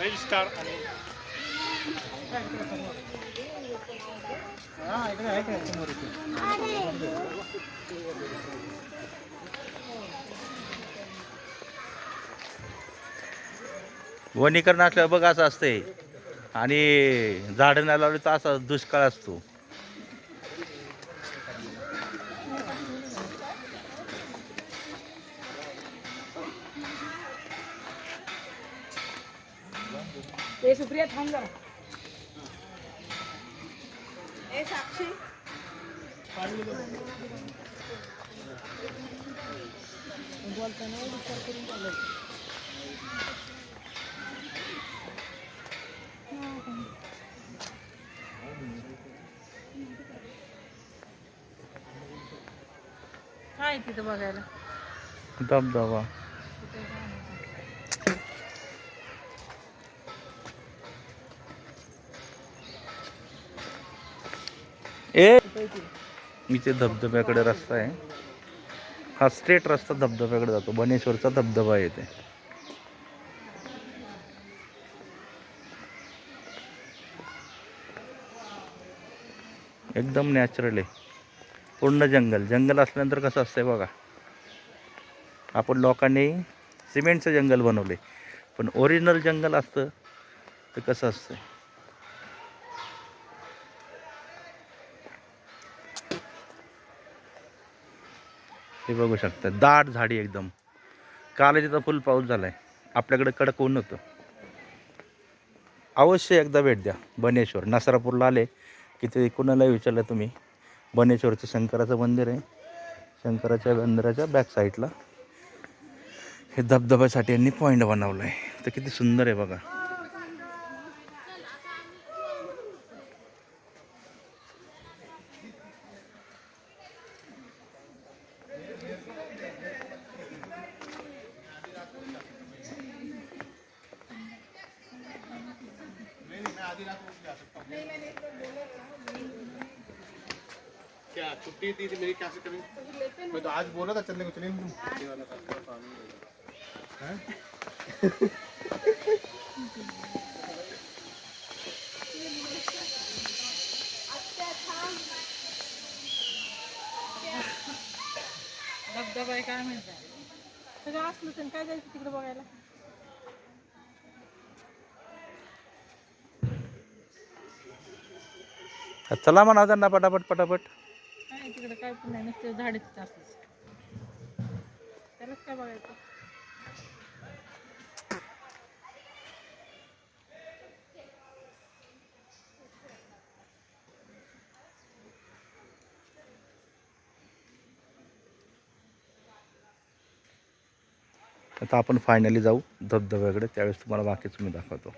Registrar आणि हा इकडे आहे का? समोर इथे. वनीकरण असल्यावर बघ असं असतंय. आणि झाडं नाही लावली तर असा दुष्काळ असतो. ए सुप्रिया थांब जरा. ए साक्षी. बोलताना विचार करून बोलायचं काय तिथं बघायला? धबधबा. ए! इथे धबधब्याकडे रस्ता आहे. हा स्ट्रेट रस्ता धबधब्याकडे जातो. बनेश्वरचा धबधबा येते एकदम नॅचरल आहे. पूर्ण जंगल. जंगल असल्यानंतर कसं असतंय बघा. आपण लोकांनी सिमेंटचं जंगल बनवले पण ओरिजिनल जंगल असतं तर कसं असतं हे बघू शकता दाट झाडी एकदम. काल तिथं फुल पाऊस झाला आहे आपल्याकडे कडक ऊन होतं. अवश्य एकदा भेट द्या बनेश्वर. नसरापूरला आले की ते कुणाला विचारलं तुम्ही. बनेश्वरचं शंकराचं मंदिर आहे. शंकराच्या मंदिराच्या बॅक साईडला हे धबधब्यासाठी यांनी पॉईंट बनवलं आहे तर किती सुंदर आहे बघा. क्या छुट्टी दी थी मेरी? कैसे करें मैं? तो आज बोला था चलने को चले नहीं तुम। हैं? धबधबा आहे काय म्हणतात सगळं असलं तर काय जायचं तिकडे बघायला. चला म्हणा त्यांना पटापट पटापट. काय तिकडे काय पण नाही नुसते झाडीच असलं त्यालाच काय बघायचं? आता आपण फायनली जाऊ धबधब्याकडे त्यावेळेस तुम्हाला बाकीचं मी दाखवतो.